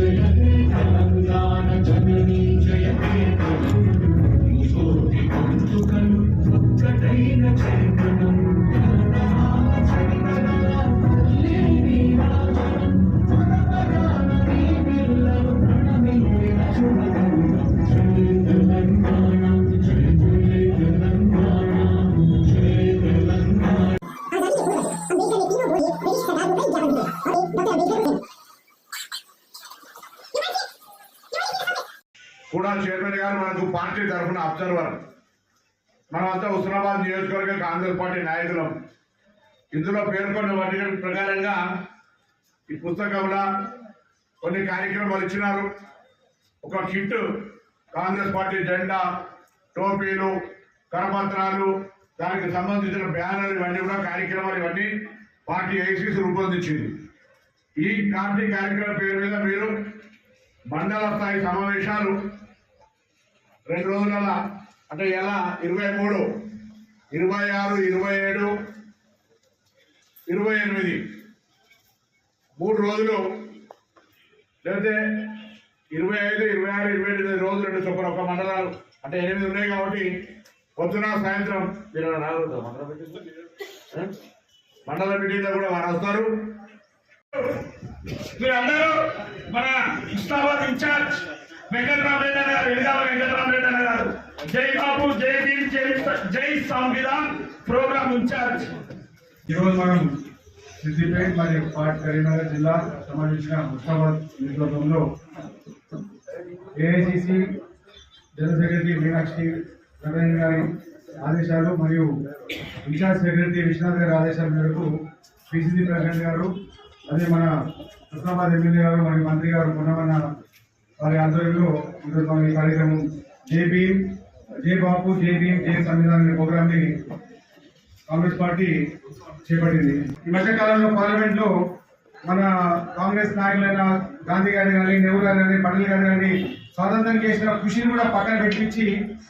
జయ హే తెలంగాణ జననీ జయ హే కోటి గొంతుకలు ఒక్కటైన చేతనం పార్టీ తరఫున అబ్జర్వర్. మనమంతా హుస్నాబాద్ నియోజకవర్గ కాంగ్రెస్ పార్టీ నాయకులం. ఇందులో పేర్కొన్న వాటి ప్రకారంగా ఈ పుస్తకంలో కొన్ని కార్యక్రమాలు ఇచ్చినారు. ఒక కిట్ కాంగ్రెస్ పార్టీ జెండా టోపీలు కరపత్రాలు దానికి సంబంధించిన బ్యానర్ ఇవన్నీ కూడా కార్యక్రమాలు ఇవన్నీ పార్టీ ఐసీసీ రూపొందించింది. ఈ పార్టీ కార్యక్రమం పేరు మీద మీరు మండల స్థాయి సమావేశాలు రెండు రోజుల అంటే ఎలా? ఇరవై మూడు. ఇరవై ఆరు ఇరవై ఏడు ఇరవై ఎనిమిది. మూడు రోజులు. లేకపోతే ఇరవై ఐదు ఇరవై ఆరు ఇరవై ఎనిమిది రోజులు రెండు చొప్పున ఒక మండలాలు. అంటే ఎనిమిది ఉన్నాయి కాబట్టి పొద్దున సాయంత్రం మీరు రాకూడదు మండల మీటింగ్? మండల మీటింగ్లో కూడా వారు వస్తారు. మీరందరూ మన ఇస్లామాబాద్ ఇన్ఛార్జ్ వెంకటరామరెడ్డి అన్న గారు ఎలిగాల వెంకటరామరెడ్డి అన్న గారు. జై బాబు జై భీమ్ జై జై సంవిధాన్ ప్రోగ్రామ్ ఇన్ఛార్జ్. ఈరోజు మనం సిద్దిపేట మరియు పాట్ కరీంనగర్ జిల్లా సంబంధించిన ముస్తాబాద్ నియోజకవర్గంలో AICC general secretary Meenakshi Ramesh గారి ఆదేశాలు మరియు ఇన్ఛార్జ్ సెక్రటరీ విశ్వనాథ్ గారి ఆదేశాల మేరకు పిసిసి ప్రెసిడెంట్ గారు అదే మన హుస్నాబాద్ ఎమ్మెల్యే గారు మరియు మంత్రి గారు మొన్న వారి ఆధ్వర్యంలో ఈరోజు మన ఈ కార్యక్రమం జే భీమ్ జై బాపు జే భీమ్ జే సంవిధాన్ అనే ప్రోగ్రామ్ని కాంగ్రెస్ పార్టీ చేపట్టింది. ఈ మధ్య కాలంలో పార్లమెంట్లో మన కాంగ్రెస్ నాయకులైన గాంధీ గారి కానీ నెహ్రూ గారు కానీ పటేల్ గారు కానీ స్వాతంత్రం చేసిన కృషిని కూడా పక్కన పెట్టించి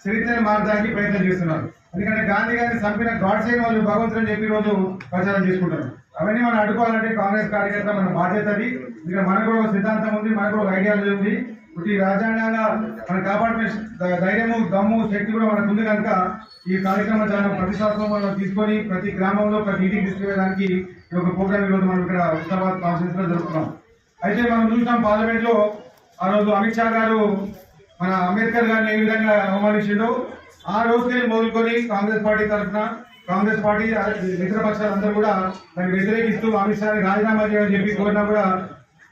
చరిత్రను మార్చడానికి ప్రయత్నం చేస్తున్నారు. ఎందుకంటే గాంధీ గారిని చంపిన గాడ్సే వాళ్ళు భగవంతుని చెప్పి రోజు ప్రచారం చేసుకుంటారు. అవన్నీ మనం అడ్డుకోవాలంటే కాంగ్రెస్ కార్యకర్త మన బాధ్యత అది. ఎందుకంటే మనకు కూడా ఒక సిద్ధాంతం ఉంది మనకు కూడా ఒక ఐడియాలజీ ఉంది. ఈ రాజ్యాంగంగా మనం కాపాడుకునే ధైర్యము దమ్ము శక్తి కూడా మనకు ఉంది కనుక ఈ కార్యక్రమం చాలా ప్రతిష్టాత్మకంగా మనం తీసుకొని ప్రతి గ్రామంలో ప్రతి ఇంటికి తీసుకువెళ్ళడానికి ఈ యొక్క ప్రోగ్రామ్ ఈరోజు మనం ఇక్కడ హుస్నాబాద్ కాన్ఫరెన్స్లో జరుపుతున్నాం అయితే మనం చూసాం పార్లమెంట్లో ఆ రోజు అమిత్ షా గారు మన అంబేద్కర్ గారిని ఏ విధంగా అవమానించిండో ఆ రోజుకి మొదలుకొని కాంగ్రెస్ పార్టీ తరఫున కాంగ్రెస్ పార్టీ మిత్ర పక్షాలందరూ కూడా దాన్ని వ్యతిరేకిస్తూ అమిత్ షాని రాజీనామా చేయమని చెప్పి కోరినా కూడా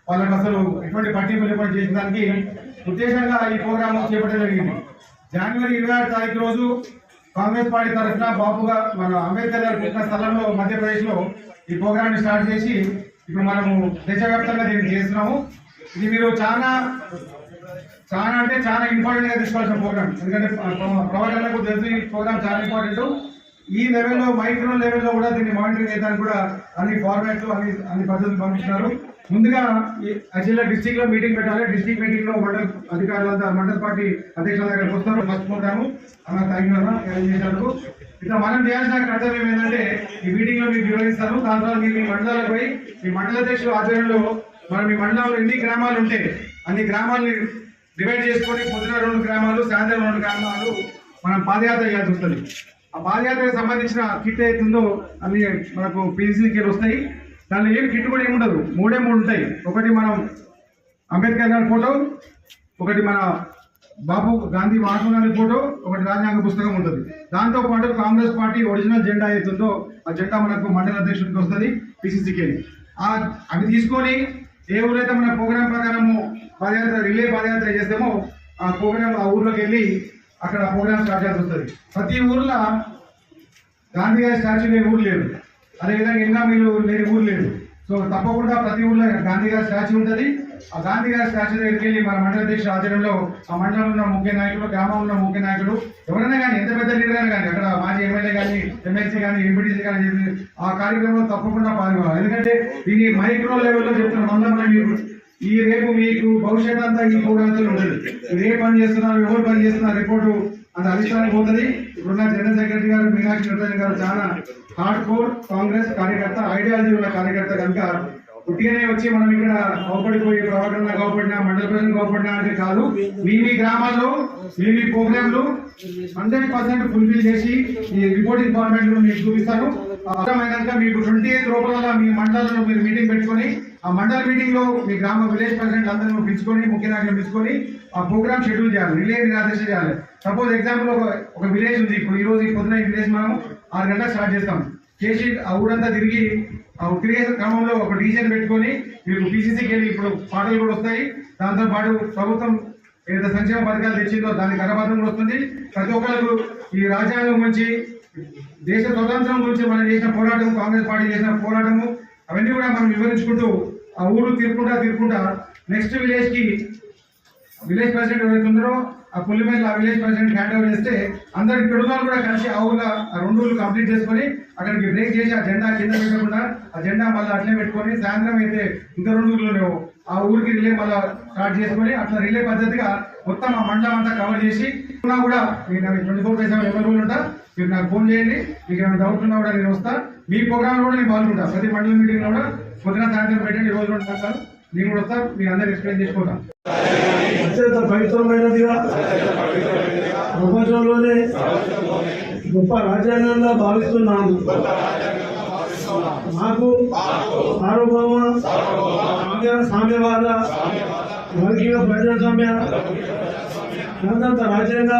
వాళ్ళకి అసలు ఎటువంటి పట్టింపు లేకుండా చేసిన దానికి ఉద్దేశంగా ఈ ప్రోగ్రామ్ చేపట్టడం జరిగింది. జనవరి ఇరవై ఆరు తారీఖు రోజు కాంగ్రెస్ పార్టీ తరఫున బాపుగా మన అంబేద్కర్ గారు పుట్టిన స్థలంలో మధ్యప్రదేశ్లో ఈ ప్రోగ్రామ్ని స్టార్ట్ చేసి ఇప్పుడు మనము దేశవ్యాప్తంగా దీన్ని చేస్తున్నాము. ఇది మీరు చాలా చాలా అంటే చాలా ఇంపార్టెంట్గా తీసుకోవాల్సిన ప్రోగ్రామ్ ఎందుకంటే ప్రవర్తనకు తెలిసి ఈ ప్రోగ్రామ్ చాలా ఇంపార్టెంట్ ఈ లెవెల్లో మైక్రో లెవెల్లో కూడా దీన్ని మానిటరింగ్ చేయడానికి కూడా అన్ని ఫార్మాట్లు అన్ని అన్ని పద్ధతులు పంపిస్తున్నారు. ముందుగా యాక్చువల్గా డిస్టిక్లో మీటింగ్ పెట్టాలి. డిస్టిక్ మీటింగ్లో మండల అధికారులంతా మండల పార్టీ అధ్యక్షుల దగ్గర వస్తారు. మర్చిపోతాము అలా తగిన చేసినందుకు ఇట్లా మనం చేయాల్సిన కర్తవ్యం ఏంటంటే ఈ మీటింగ్లో మీకు వివరిస్తారు. దాని తర్వాత మీరు మీ మండలాలకు పోయి మీ మండల అధ్యక్షుల ఆధ్వర్యంలో మనం మీ మండలంలో ఎన్ని గ్రామాలు ఉంటే అన్ని గ్రామాలని డివైడ్ చేసుకొని పొద్దున రెండు గ్రామాలు సాయంత్రం రెండు గ్రామాలు మనం పాదయాత్ర చేయాల్సి వస్తుంది. ఆ పాదయాత్రకు సంబంధించిన కిట్ అవుతుందో అన్ని మనకు పీసీకి వస్తాయి. దానిలో ఏం గిట్టుబడి ఉండదు ఏముండదు. మూడే మూడు ఉంటాయి ఒకటి మనం అంబేద్కర్ గారి ఫోటో ఒకటి మన బాబు గాంధీ మహాత్మా గాంధీ ఫోటో ఒకటి రాజ్యాంగ పుస్తకం ఉంటుంది. దాంతో పాటు కాంగ్రెస్ పార్టీ ఒరిజినల్ జెండా అవుతుందో ఆ జెండా మనకు మండల అధ్యక్షుడికి వస్తుంది పిసిసికి. ఆ అవి తీసుకొని ఏ ఊరైతే మన ప్రోగ్రాం ప్రకారము పాదయాత్ర రిలే పాదయాత్ర చేస్తామో ఆ ప్రోగ్రామ్ ఆ ఊర్లోకి వెళ్ళి అక్కడ ప్రోగ్రామ్ స్టార్ట్ చేయాల్సి వస్తుంది ప్రతి ఊర్లో గాంధీ గారి స్టాచ్యూ లేని ఊరు లేదు. అదేవిధంగా ఇంకా మీరు లేని ఊరు లేదు సో తప్పకుండా ప్రతి ఊళ్ళో గాంధీ గారి స్టాచ్యూ ఉంటుంది. ఆ గాంధీ గారి స్టాచ్యూ దగ్గరికి వెళ్ళి మన మండల అధ్యక్ష ఆధ్వర్యంలో ఆ మండలంలో ఉన్న ముఖ్య నాయకులు గ్రామంలో ఉన్న ముఖ్య నాయకులు ఎవరైనా కానీ ఎంత పెద్ద లీడర్ అయినా కానీ అక్కడ మాజీ ఎమ్మెల్యే కానీ ఎమ్మెల్సీ కానీ ఎంపీటీసీ కానీ ఆ కార్యక్రమంలో తప్పకుండా పాల్గొనాలి. ఎందుకంటే ఇది మైక్రో లెవెల్లో చెప్తున్న మండలం ఈ రేపు మీకు భవిష్యత్ అంతా ఈ కూడా ఉంటుంది. ఏ పని చేస్తున్నారు ఎవరు పని చేస్తున్నారు రిపోర్టు అంత అధిష్టానికి పోతుంది. ఇప్పుడున్న జనరల్ సెక్రటరీ గారు మీనాక్షి నటరాజన్ గారు చాలా హార్డ్ కోర్ కాంగ్రెస్ కార్యకర్త ఐడియాలజీ ఉన్న కార్యకర్త కనుక పుట్టిగానే వచ్చి మనం ఇక్కడ కోపడిపోయి ప్రవర్తన కోపడినా మండల ప్రజలు కోపడినా అంటే కాదు. మీ మీ గ్రామాల్లో మీ మీ ప్రోగ్రాంలు హండ్రెడ్ పర్సెంట్ ఫుల్ఫిల్ చేసి ఈ రిపోర్టింగ్ ఫార్మాట్ మీకు చూపిస్తాను. అర్థమైనాక మీకు ట్వంటీ ఎయిత్ రూపంలో మీ మండలంలో మీరు మీటింగ్ పెట్టుకొని ఆ మండల మీటింగ్లో మీ గ్రామ విలేజ్ ప్రెసిడెంట్ అందరూ పిలుచుకొని ముఖ్య నాయకులు పిలుచుకొని ఆ ప్రోగ్రామ్ షెడ్యూల్ చేయాలి రిలే నిరాదేశం చేయాలి. సపోజ్ ఎగ్జాంపుల్ ఒక ఒక విలేజ్ ఉంది. ఇప్పుడు ఈ రోజు ఈ పొద్దున ఈ విలేజ్ మనం ఆరు గంటలకు స్టార్ట్ చేస్తాం. చేసి ఆ ఊరంతా తిరిగి ఆ తిరిగే క్రమంలో ఒక డిసిజన్ పెట్టుకొని మీరు పీసీసీకి వెళ్ళి ఇప్పుడు పాటలు కూడా వస్తాయి. దాంతో పాటు ప్రభుత్వం ఏదైతే సంక్షేమ పథకాలు తెచ్చిందో దానికి కరపత్రం కూడా వస్తుంది. ప్రతి ఒక్కరికి ఈ రాజ్యాంగం గురించి దేశ స్వతంత్రం గురించి మనం చేసిన పోరాటం కాంగ్రెస్ పార్టీ చేసిన పోరాటము అవన్నీ కూడా మనం వివరించుకుంటూ ఆ ఊరు తీరుకుంటా తీరుకుంటా నెక్స్ట్ విలేజ్కి విలేజ్ ప్రెసిడెంట్ ఎవరైతే ఉన్నారో ఆ పుల్లిమేర ఆ విలేజ్ ప్రెసిడెంట్ హ్యాండ్ ఓవర్ చేస్తే అందరి పిడుదలు కూడా కలిసి ఆ ఊళ్ళో ఆ రెండు ఊళ్ళు కంప్లీట్ చేసుకొని అక్కడికి బ్రేక్ చేసి ఆ జెండా కింద పెట్టకుండా ఆ జెండా మళ్ళీ అట్లే పెట్టుకొని సాయంత్రం అయితే ఇంకా రెండు రోజులు లేవు ఆ ఊరికి రిలే మళ్ళా స్టార్ట్ చేసుకొని అట్లా రిలే పద్ధతిగా మొత్తం ఆ మండలం అంతా కవర్ చేసి ఉన్నా కూడా నేను twenty four by seven available ఉంటా. మీరు నాకు ఫోన్ చేయండి. మీకు ఏమైనా డౌట్ ఉన్నా కూడా నేను వస్తా. మీ ప్రోగ్రామ్ కూడా నేను పాల్గొంటా. ప్రతి మండల మీటింగ్ కూడా పొద్దున సాయంత్రం పెట్టండి ఈ రోజు కూడా సార్లు నేను కూడా వస్తా. మీరు అందరు ఎక్స్ప్లెయిన్ చేసుకుంటాం అత్యంత పవిత్రమైనదిగా ప్రపంచంలోనే గొప్ప రాజ్యాంగంగా భావిస్తున్నాను. మాకు సార్వభౌమ సామ్యవాద వర్గీయ ప్రజాస్వామ్య గణతంత్ర రాజ్యాంగ